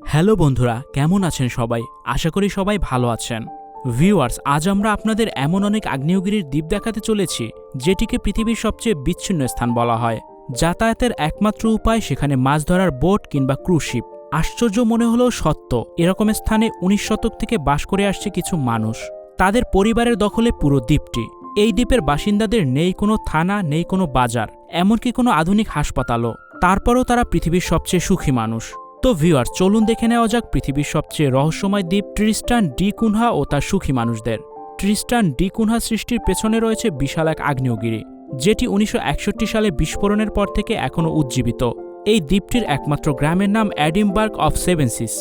Hello বন্ধুরা, কেমন আছেন সবাই? আশা করি সবাই ভালো আছেন। ভিউয়ার্স, আজ আমরা আপনাদের এমন অনেক আগ্নেয়গিরির দ্বীপ দেখাতে চলেছি, যেটিকে পৃথিবীর সবচেয়ে বিচ্ছিন্ন স্থান বলা হয়। যাতায়াতের একমাত্র উপায় সেখানে মাছ ধরার বোট কিংবা ক্রুশিপ আশ্চর্য মনে হলেও সত্য, এরকম স্থানে উনিশ শতক থেকে বাস করে আসছে কিছু মানুষ। তাদের পরিবারের দখলে পুরো দ্বীপটি। এই দ্বীপের বাসিন্দাদের নেই কোনো থানা, নেই কোনো বাজার, এমনকি কোনো আধুনিক হাসপাতালও। তারপরও তারা পৃথিবীর সবচেয়ে সুখী মানুষ। তো ভিউয়ার চলুন দেখে নেওয়া যাক পৃথিবীর সবচেয়ে রহস্যময় দ্বীপ ট্রিস্টান ডি কুনহা ও তার সুখী মানুষদের। ট্রিস্টান ডি কুনহা সৃষ্টির পেছনে রয়েছে বিশাল এক আগ্নেয়গিরি, যেটি উনিশশো একষট্টি সালে বিস্ফোরণের পর থেকে এখনও উজ্জীবিত। এই দ্বীপটির একমাত্র গ্রামের নাম অ্যাডিমবার্গ অফ সেভেন্সিস।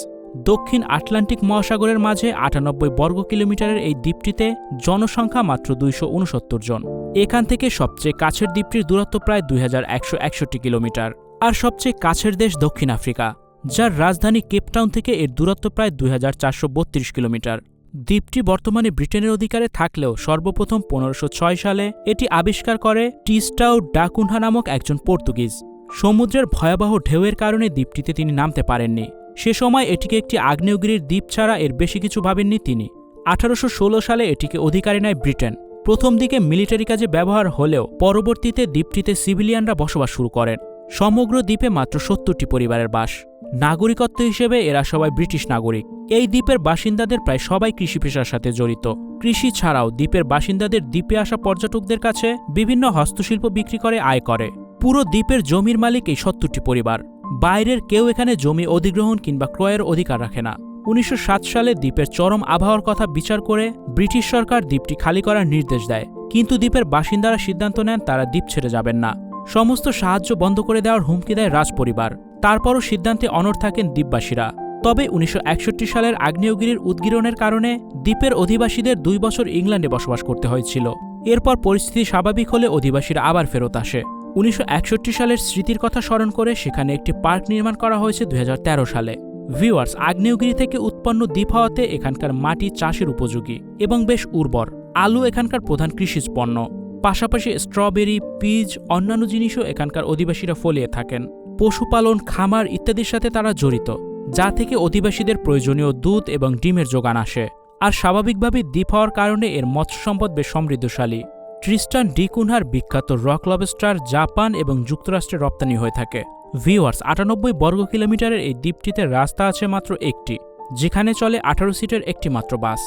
দক্ষিণ আটলান্টিক মহাসাগরের মাঝে আটানব্বই বর্গ কিলোমিটারের এই দ্বীপটিতে জনসংখ্যা মাত্র দুইশো উনসত্তর জন। এখান থেকে সবচেয়ে কাছের দ্বীপটির দূরত্ব প্রায় দুই হাজার একশো একষট্টি কিলোমিটার। আর সবচেয়ে কাছের দেশ দক্ষিণ আফ্রিকা। যার রাজধানী কেপটাউন থেকে এর দূরত্ব প্রায় দুই হাজার চারশো বত্রিশ কিলোমিটার। দ্বীপটি বর্তমানে ব্রিটেনের অধিকারে থাকলেও সর্বপ্রথম পনেরোশো সালে এটি আবিষ্কার করে টিস্টাউ ডাকুনহা নামক একজন পর্তুগিজ। সমুদ্রের ভয়াবহ ঢেউয়ের কারণে দ্বীপটিতে তিনি নামতে পারেননি। সে সময় এটিকে একটি আগ্নেয়গিরির দ্বীপ ছাড়া এর বেশি কিছু ভাবেননি তিনি। আঠারোশো ষোলো সালে এটিকে অধিকারে নেয় ব্রিটেন। প্রথম দিকে মিলিটারি কাজে ব্যবহার হলেও পরবর্তীতে দ্বীপটিতে সিভিলিয়ানরা বসবাস শুরু করেন। সমগ্র দ্বীপে মাত্র সত্তরটি পরিবারের বাস। নাগরিকত্ব হিসেবে এরা সবাই ব্রিটিশ নাগরিক। এই দ্বীপের বাসিন্দাদের প্রায় সবাই কৃষি পেশার সাথে জড়িত। কৃষি ছাড়াও দ্বীপের বাসিন্দাদের দ্বীপে আসা পর্যটকদের কাছে বিভিন্ন হস্তশিল্প বিক্রি করে আয় করে। পুরো দ্বীপের জমির মালিক এই সত্তরটি পরিবার। বাইরের কেউ এখানে জমি অধিগ্রহণ কিংবা ক্রয়ের অধিকার রাখে না। উনিশশো সাত সালে দ্বীপের চরম আবহাওয়ার কথা বিচার করে ব্রিটিশ সরকার দ্বীপটি খালি করার নির্দেশ দেয়। কিন্তু দ্বীপের বাসিন্দারা সিদ্ধান্ত নেন তারা দ্বীপ ছেড়ে যাবেন না। সমস্ত সাহায্য বন্ধ করে দেওয়ার হুমকি দেয় রাজপরিবার। তারপরও সিদ্ধান্তে অনড় থাকেন দ্বীপবাসীরা। তবে উনিশশো একষট্টি সালের আগ্নেয়গিরির উদ্গীরণের কারণে দ্বীপের অধিবাসীদের দুই বছর ইংল্যান্ডে বসবাস করতে হয়েছিল। এরপর পরিস্থিতি স্বাভাবিক হলে অধিবাসীরা আবার ফেরত আসে। উনিশশো একষট্টি সালের স্মৃতির কথা স্মরণ করে সেখানে একটি পার্ক নির্মাণ করা হয়েছে দুই হাজার তেরো সালে। ভিউয়ার্স, আগ্নেয়গিরি থেকে উৎপন্ন দ্বীপ হওয়াতে এখানকার মাটি চাষের উপযোগী এবং বেশ উর্বর। আলু এখানকার প্রধান কৃষিজ পণ্য। পাশাপাশি স্ট্রবেরি, পিজ, অন্যান্য জিনিসও এখানকার অধিবাসীরা ফলিয়ে থাকেন। পশুপালন, খামার ইত্যাদির সাথে তারা জড়িত, যা থেকে অধিবাসীদের প্রয়োজনীয় দুধ এবং ডিমের যোগান আসে। আর স্বাভাবিকভাবে দ্বীপ হওয়ার কারণে এর মৎস্য সম্পদ বেশ সমৃদ্ধশালী। ট্রিস্টান ডিকুনহার বিখ্যাত রক লবস্টার জাপান এবং যুক্তরাষ্ট্রে রপ্তানি হয়ে থাকে। ভিওয়ার্স আটানব্বই বর্গ কিলোমিটারের এই দ্বীপটিতে রাস্তা আছে মাত্র একটি, যেখানে চলে আঠারো সিটের একটি মাত্র বাস।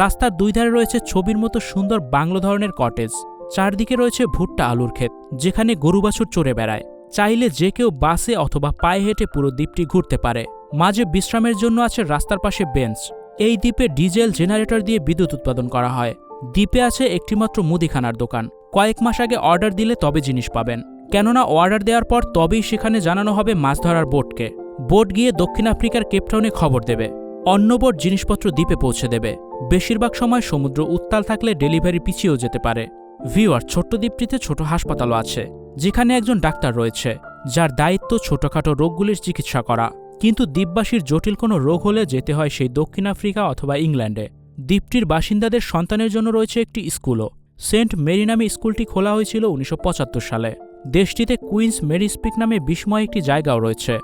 রাস্তার দুই ধারে রয়েছে ছবির মতো সুন্দর বাংলো ধরনের কটেজ। চারদিকে রয়েছে ভুট্টা আলুর ক্ষেত, যেখানে গরু বাছুর চড়ে বেড়ায়। চাইলে যে কেউ বাসে অথবা পায়ে হেঁটে পুরো দ্বীপটি ঘুরতে পারে। মাঝে বিশ্রামের জন্য আছে রাস্তার পাশে বেঞ্চ। এই দ্বীপে ডিজেল জেনারেটর দিয়ে বিদ্যুৎ উৎপাদন করা হয়। দ্বীপে আছে একটিমাত্র মুদিখানার দোকান। কয়েক মাস আগে অর্ডার দিলে তবে জিনিস পাবেন। কেননা অর্ডার দেওয়ার পর তবেই সেখানে জানানো হবে মাছ ধরার বোটকে। বোট গিয়ে দক্ষিণ আফ্রিকার কেপটাউনে খবর দেবে। অন্য বোট জিনিসপত্র দ্বীপে পৌঁছে দেবে। বেশিরভাগ সময় সমুদ্র উত্তাল থাকলে ডেলিভারি পিছিয়েও যেতে পারে। ভিওয়ার ছোট্ট দ্বীপটিতে ছোট হাসপাতালও আছে। যেখানে একজন ডাক্তার রয়েছে, যার দায়িত্ব ছোটখাটো রোগগুলির চিকিৎসা করা। কিন্তু দ্বীপবাসীর জটিল কোনো রোগ হলে যেতে হয় সেই দক্ষিণ আফ্রিকা অথবা ইংল্যান্ডে। দ্বীপটির বাসিন্দাদের সন্তানের জন্য রয়েছে একটি স্কুলও। সেন্ট মেরি নামে স্কুলটি খোলা হয়েছিল উনিশশো পঁচাত্তর সালে। দেশটিতে কুইন্স মেরি স্পিক নামে বিস্ময় একটি জায়গাও রয়েছে,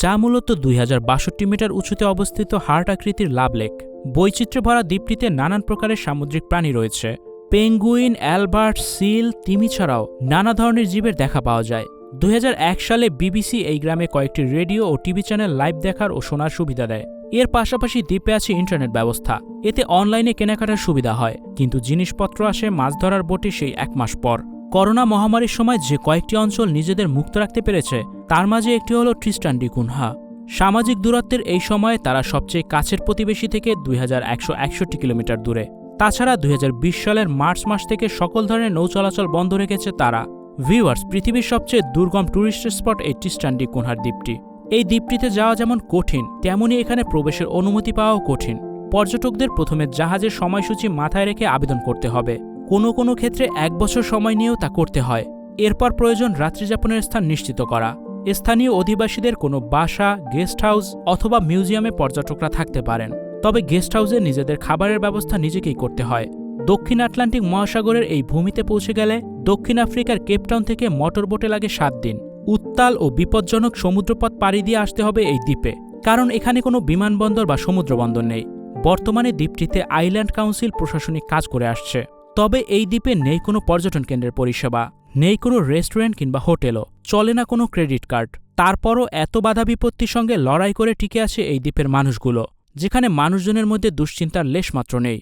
যা মূলত দুই হাজার বাষট্টি মিটার উঁচুতে অবস্থিত হার্ট আকৃতির লাভ লেক। বৈচিত্র্য ভরা দ্বীপটিতে নানান প্রকারের সামুদ্রিক প্রাণী রয়েছে। পেঙ্গুইন, অ্যালবার্ট, সিল, তিমি ছাড়াও নানা ধরনের জীবের দেখা পাওয়া যায়। দুই হাজার এক সালে বিবিসি এই গ্রামে কয়েকটি রেডিও ও টিভি চ্যানেল লাইভ দেখার ও শোনার সুবিধা দেয়। এর পাশাপাশি দ্বীপে আছে ইন্টারনেট ব্যবস্থা। এতে অনলাইনে কেনাকাটার সুবিধা হয়, কিন্তু জিনিসপত্র আসে মাছ ধরার বোটে সেই এক মাস পর। করোনা মহামারীর সময় যে কয়েকটি অঞ্চল নিজেদের মুক্ত রাখতে পেরেছে, তার মাঝে একটি হল ট্রিস্টান ডিকুনহা সামাজিক দূরত্বের এই সময়ে তারা সবচেয়ে কাছের প্রতিবেশী থেকে দুই হাজার একশো একষট্টি কিলোমিটার দূরে। তাছাড়া দু হাজার বিশ সালের মার্চ মাস থেকে সকল ধরনের নৌ চলাচল বন্ধ রেখেছে তারা। ভিউয়ার্স, পৃথিবীর সবচেয়ে দুর্গম ট্যুরিস্ট স্পট এই টিস্টান্ডি কোনহার দ্বীপটি। এই দ্বীপটিতে যাওয়া যেমন কঠিন, তেমনই এখানে প্রবেশের অনুমতি পাওয়াও কঠিন। পর্যটকদের প্রথমে জাহাজের সময়সূচি মাথায় রেখে আবেদন করতে হবে। কোনো কোনো ক্ষেত্রে এক বছর সময় নিয়েও তা করতে হয়। এরপর প্রয়োজন রাত্রিযাপনের স্থান নিশ্চিত করা। স্থানীয় অধিবাসীদের কোনো বাসা, গেস্ট হাউস অথবা মিউজিয়ামে পর্যটকরা থাকতে পারেন। তবে গেস্ট হাউসে নিজেদের খাবারের ব্যবস্থা নিজেকেই করতে হয়। দক্ষিণ আটলান্টিক মহাসাগরের এই ভূমিতে পৌঁছে গেলে দক্ষিণ আফ্রিকার কেপটাউন থেকে মোটর বোটে লাগে সাত দিন। উত্তাল ও বিপজ্জনক সমুদ্রপথ পাড়ি দিয়ে আসতে হবে এই দ্বীপে। কারণ এখানে কোনো বিমানবন্দর বা সমুদ্রবন্দর নেই। বর্তমানে দ্বীপটিতে আইল্যান্ড কাউন্সিল প্রশাসনিক কাজ করে আসছে। তবে এই দ্বীপে নেই কোনো পর্যটন কেন্দ্রের পরিষেবা, নেই কোনো রেস্টুরেন্ট কিংবা হোটেলও, চলে না কোনো ক্রেডিট কার্ড। তারপরও এত বাধা বিপত্তির সঙ্গে লড়াই করে টিকে আছে এই দ্বীপের মানুষগুলো। যেখানে মানুষজনের মধ্যে দুশ্চিন্তার লেশমাত্র নেই।